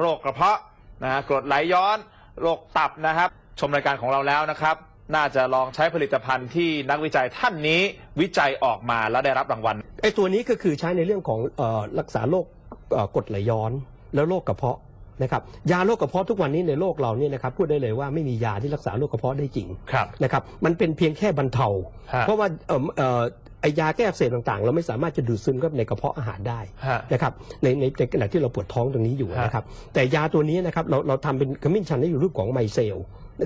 โรคกระเพาะนะฮะกรดไหลย้อนโรคตับนะครับ ชมรายการของเราแล้วนะครับ น่าจะลองใช้ผลิตภัณฑ์ที่นักวิจัยท่านนี้วิจัยออกมาแล้วได้รับรางวัลไอ้ตัวนี้ก็คือใช้ในเรื่องของเออรักษาโรคเอ่อกรดไหลย้อนแล้วโรคกระเพาะนะครับยาโรคกระเพาะทุกวันนี้ในโลกเราเนี่ยนะครับพูดได้เลยว่าไม่มียาที่รักษาโรคกระเพาะได้จริงครับ นะครับมันเป็นเพียงแค่บรรเทา ฮะ เพราะว่าเอ่อเอ่อ ไอยาแก้อักเสบต่างๆ เราไม่สามารถจะดูดซึมเข้าไปในกระเพาะอาหารได้ฮะ นะครับในในในขณะที่เราปวดท้องตรงนี้อยู่ฮะ นะครับ แต่ยาตัวนี้นะครับเราเราทำเป็นขมิ้นชันได้อยู่รูปของไมเซล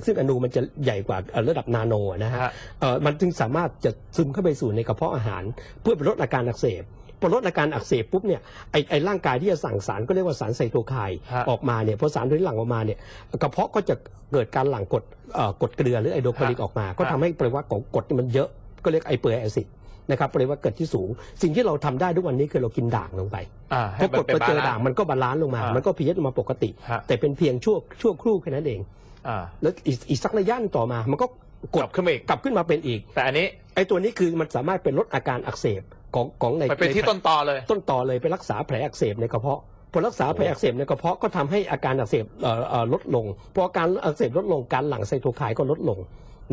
ซึ่งอนูมันจะใหญ่กว่าเอ่อระดับนาโนนะฮะ ฮะ เอ่อมันจึงสามารถจะซึมเข้าไปสู่ในกระเพาะอาหาร เพื่อไปลดอาการอักเสบพอลดอาการอักเสบปุ๊บเนี่ยไอไอร่างกายที่จะสั่งสารก็เรียกว่าสารไซโตไคน์ฮะออกมาเนี่ยพอสารตัวนี้หลั่งออกมาเนี่ยกระเพาะก็จะเกิดการหลั่งกรดเอ่อกรดเกลือหรือไอโดรคลิกฮะออกมา ก็ทำให้ปริมาณของกรดนี่มันเยอะก็เรียกไอเปอร์แอซิด นะครับปริมาณเกิดที่สูง สิ่งที่เราทำได้ทุกวันนี้คือเรากินด่างลงไปอ่าพให้อกดเป็นไปเจอบลด่างมันก็บาลานซ์ลงมาอ่ามัมันก็พีเอสมาปกติฮะแต่เป็นเพียงชั่วชั่วครู่แค่นั้นเองอ่าแล้วอีกอีกสักระยะหนึ่งต่อมามันก็กกดลับขึ้นมาอีกกลับขึ้นมาเป็นอีก แต่อันนี้ไอ้ตัวนี้คือมันสามารถเป็นลดอาการอักเสบของของในไปเป็นที่ใต้นตอเลย ต้นต่อเลยไปรักษาแผลอักเสบในกระเพาะพอรักษาแผลอักเสบในกระเพาะก็ทำให้อาการอักเสบเอ่อเอ่อลดลงพออาการอักเสบลดลงการหลั่งไซโตไคน์ก็ลดลง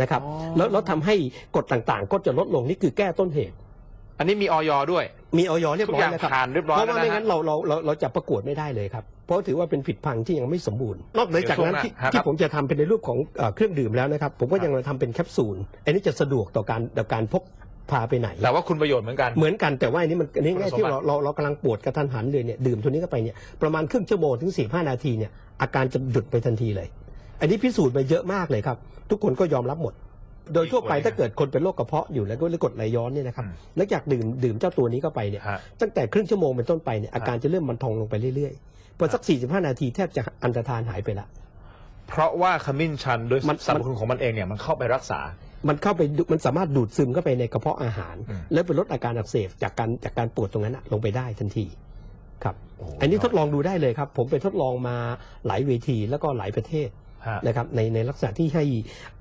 นะครับอ๋อแล้วแล้วทำให้กรดต่างๆ ก็จะลดลงนี่คือแก้ต้นเหตุ อันนี้มีออยด้วย มีออยเรียบทุกร้ออยย่างนะครับผ่านเรียบร้อยเพราะแล้วว่านะไม่ฮะงั้นเราเราเราเราจะประกวดไม่ได้เลยครับ เพราะถือว่าเป็นผิดพังที่ยังไม่สมบูรณ์ นอกเหนือจากนั้นเดี๋ยวที่ช่วงหน้าครับที่ผมจะทำเป็นในรูปของเอ่อเครื่องดื่มแล้วนะครับ ผมก็ยังทำเป็นแคปซูลอันนี้จะสะดวกต่อการต่อการพกพาไปไหน แต่ว่าคุณประโยชน์เหมือนกัน เหมือนกันแต่ว่าอันนี้มันอันนี้คุณง่ายสมที่บัติเราเราเรากำลังปวดกระทันหันเลยเนี่ยดื่มตัวนี้เข้าไปเนี่ยประมาณครึ่งชั่วโมงถึงสี่ห้านาทีเนี่ยอาการจะหยุดไปทันทีเลย อันนี้พิสูจน์มาเยอะมากเลยครับ ทุกคนก็ยอมรับหมด โดยทั่วไปถ้าเกิดคนเป็นโรคกระเพาะอยู่แล้วก็หรือกรดไหลย้อนเนี่ยนะครับอืมหลังจากดื่มดื่มเจ้าตัวนี้เข้าไปเนี่ยฮะตั้งแต่ครึ่งชั่วโมงเป็นต้นไปเนี่ยอาการจะเริ่มบรรทองลงไปเรื่อยๆพอสัก 45 นาทีแทบจะอันตรธานหายไปละเพราะว่าขมิ้นชันโดยมันสรรพคุณของมันเองเนี่ยมันเข้าไปรักษา มันเข้าไปดูมันสามารถดูดซึมเข้าไปในกระเพาะอาหารอืมแล้วไปลดอาการอักเสบจากการจากการปวดตรงนั้นอะลงไปได้ทันทีครับโอ้โหอันนี้ทดลองดูได้เลยครับ ผมไปทดลองมาหลายเวทีแล้วก็หลายประเทศฮะ นะครับในในลักษณะที่ให้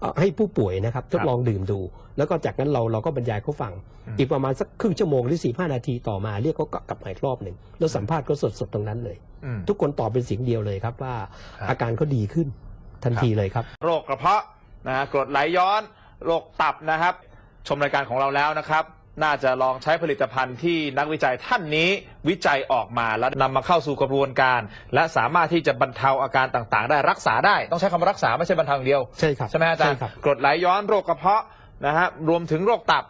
เอ่อให้ผู้ป่วยนะครับทดลองดื่มดู แล้วก็จากนั้นเราเราก็บรรยายเขาฟังอืมอีกประมาณสักครึ่งชั่วโมงหรือสี่ห้านาทีต่อมาเรียกเขากลับมาอีกรอบหนึ่งแล้วสัมภาษณ์ก็สดสดๆตรงนั้นเลยอืมทุกคนตอบเป็นเสียงเดียวเลยครับว่าครับอาการเขาดีขึ้นทันทีเลยครับ โรคกระเพาะนะฮะกรดไหลย้อนโรคตับนะครับ ชมรายการของเราแล้วนะครับ น่าจะลองใช้ผลิตภัณฑ์ที่นักวิจัยท่านนี้วิจัยออกมาแล้วนำมาเข้าสู่กระบวนการ และสามารถที่จะบรรเทาอาการต่างๆ ได้รักษาได้ ต้องใช้คำว่ารักษาไม่ใช่บรรเทาอย่างเดียวใช่ครับใช่ไหมอาจารย์ใช่ครับ กรดไหลย้อนโรคกระเพาะนะฮะรวมถึงโรคตับ